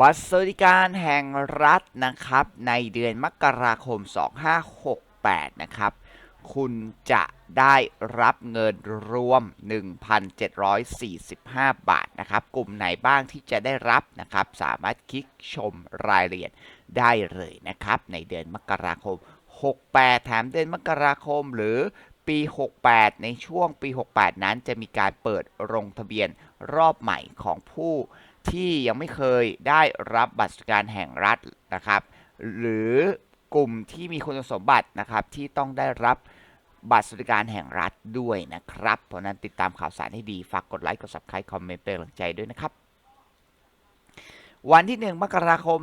บัตรสวัสดิการแห่งรัฐนะครับ ในเดือนมกราคม 2568 นะครับ คุณจะได้รับเงินรวม 1,745 บาทนะครับ กลุ่มไหนบ้างที่จะได้รับนะครับ สามารถคลิกชมรายละเอียดได้เลยนะครับ ในเดือนมกราคม 68 แถมเดือนมกราคมหรือปี 68 ในช่วงปี 68 นั้นจะมีการเปิดลงทะเบียนรอบใหม่ของผู้ ที่ยังไม่เคยได้รับบัตรสวัสดิการแห่งรัฐนะครับ หรือกลุ่มที่มีคุณสมบัตินะครับที่ต้องได้รับบัตรสวัสดิการแห่งรัฐด้วยนะครับ เพราะนั้นติดตามข่าวสารให้ดี ฝากกดไลค์ กด subscribe คอมเมนต์เป็นกำลังใจด้วยนะครับ วันที่ 1 มกราคม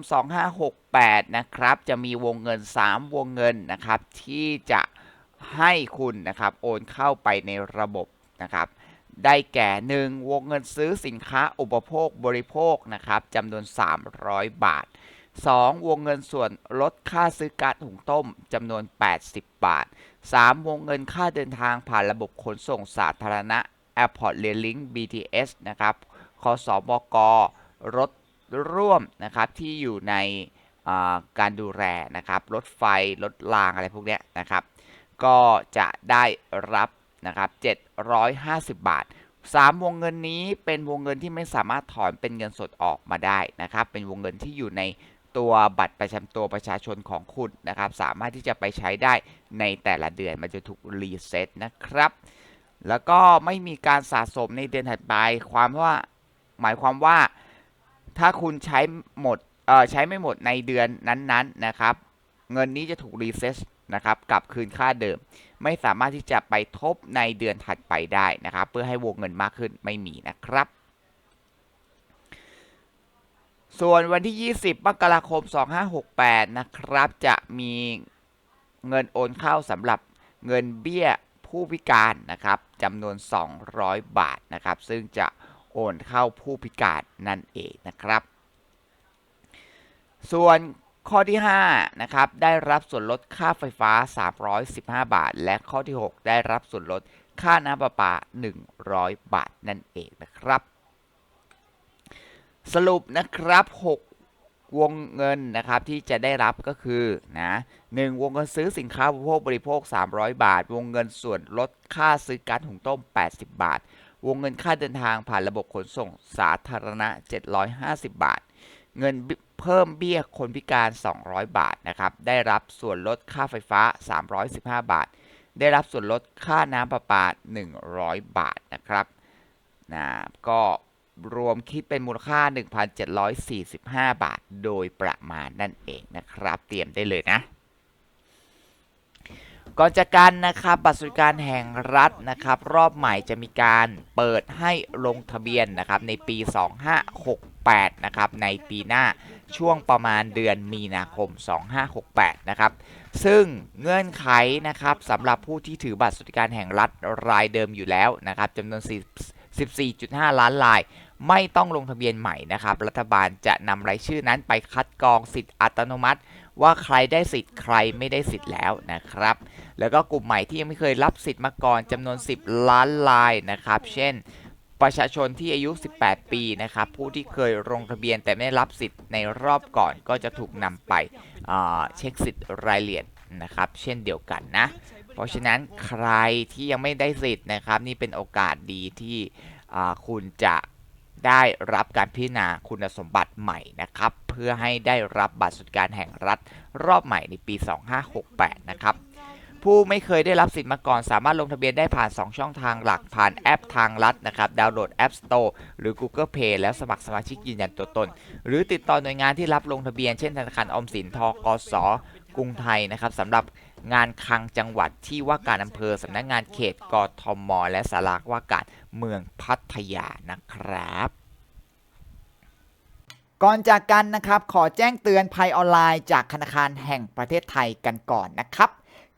2568 นะครับ จะมีวงเงิน 3 วงเงินนะครับ ที่จะให้คุณนะครับ โอนเข้าไปในระบบนะครับ ได้แก่ 1 วงเงินซื้อสินค้าอุปโภคบริโภคนะครับจำนวน 300 บาท 2. วงเงินส่วนลดค่าซื้อกาซหุงต้มจำนวน 80 บาท 3. วงเงินค่าเดินทางผ่านระบบขนส่งสาธารณะ Airport Rail Link BTS นะครับคสบกรถร่วมนะครับที่อยู่ในการดูแลนะครับรถไฟรถรางอะไรพวกนี้นะครับ ก็จะได้รับ นะครับ750 บาท 3 วงเงินนี้เป็นวงเงินที่ไม่สามารถถอนเป็นเงินสดออกมาได้นะครับ เป็นวงเงินที่อยู่ในตัวบัตรประจำตัวประชาชนของคุณนะครับ สามารถที่จะไปใช้ได้ในแต่ละเดือนมันจะถูกรีเซ็ตนะครับ แล้วก็ไม่มีการสะสมในเดือนถัดไป ความว่าหมายความว่าถ้าคุณใช้หมดใช้ไม่หมดในเดือนนั้นๆนะครับ เงินนี้จะถูกรีเซ็ต นะครับกลับคืนค่าเดิม ไม่สามารถที่จะไปทบในเดือนถัดไปได้นะครับ เพื่อให้วงเงินมากขึ้นไม่มีนะครับ ส่วนวันที่ 20มกราคม 2568 นะครับ จะมีเงินโอนเข้าสำหรับเงินเบี้ยผู้พิการนะครับจำนวน 200 บาทนะครับ ซึ่งจะโอนเข้าผู้พิการนั่นเองนะครับ ส่วน ข้อที่ 5 นะครับ ได้รับส่วนลดค่าไฟฟ้า 315 บาท และข้อที่ 6 ได้รับส่วนลดค่าน้ำประปา 100 บาทนั่นเองนะครับ สรุปนะครับ 6 วงเงินนะครับที่จะได้รับก็คือนะหนึ่งวงเงินซื้อสินค้าอุปโภคบริโภค 300 บาท วงเงินส่วนลดค่าซื้อก๊าซหุงต้ม 80 บาท วงเงินค่าเดินทางผ่านระบบขนส่งสาธารณะ 750 บาท เงินเพิ่มเบี้ยคนพิการ 200 บาทนะครับ ได้รับส่วนลดค่าไฟฟ้า 315 บาท ได้รับส่วนลดค่าน้ำประปา 100 บาทนะครับนะก็รวมคิดเป็นมูลค่า 1,745 บาท โดยประมาณนั่นเองนะครับ เตรียมได้เลยนะ ก่อนจากกันนะครับ บัตรสวัสดิการแห่งรัฐนะครับ รอบใหม่จะมีการเปิดให้ลงทะเบียนนะครับในปี 2568 8 นะครับ ในปีหน้าช่วงประมาณเดือนมีนาคม 2568 นะครับ ซึ่งเงื่อนไขนะครับสำหรับผู้ที่ถือบัตรสวัสดิการแห่งรัฐรายเดิมอยู่แล้วนะครับจำนวน 14.5 ล้านราย ไม่ต้องลงทะเบียนใหม่นะครับ รัฐบาลจะนำรายชื่อนั้นไปคัดกรองสิทธิ์อัตโนมัติ ว่าใครได้สิทธิ์ใครไม่ได้สิทธิ์แล้วนะครับ แล้วก็กลุ่มใหม่ที่ยังไม่เคยรับสิทธิ์มาก่อนจำนวน 10 ล้านรายนะครับ เช่น ประชาชนที่อายุ 18 ปีนะครับผู้ที่เคยลงทะเบียนแต่ไม่ได้รับสิทธิ์ในรอบก่อนก็จะถูกนำไปเช็คสิทธิ์รายละเอียดนะครับเช่นเดียวกันนะ เพราะฉะนั้นใครที่ยังไม่ได้สิทธิ์นะครับ นี่เป็นโอกาสดีที่คุณจะได้รับการพิจารณาคุณสมบัติใหม่นะครับ เพื่อให้ได้รับบัตรสวัสดิการแห่งรัฐรอบใหม่ในปี 2568 นะครับ ผู้ไม่เคยได้รับสิทธิ์มาก่อน สามารถลงทะเบียนได้ผ่าน 2 ช่องทางหลักผ่านแอปทางรัฐนะครับดาวน์โหลด App Store หรือ Google Play แล้วสมัครสมาชิกยืนยันตัวตน หรือติดต่อหน่วยงานที่รับลงทะเบียนเช่นธนาคารออมสินทกสกรุงไทยนะครับสำหรับงานคลังจังหวัดที่ว่าการอำเภอสำนักงานเขตกทม และสารว่าการเมืองพัทยานะครับก่อนจากกันนะครับ ขอแจ้งเตือนภัยออนไลน์จากธนาคารแห่งประเทศไทยกันก่อนนะครับ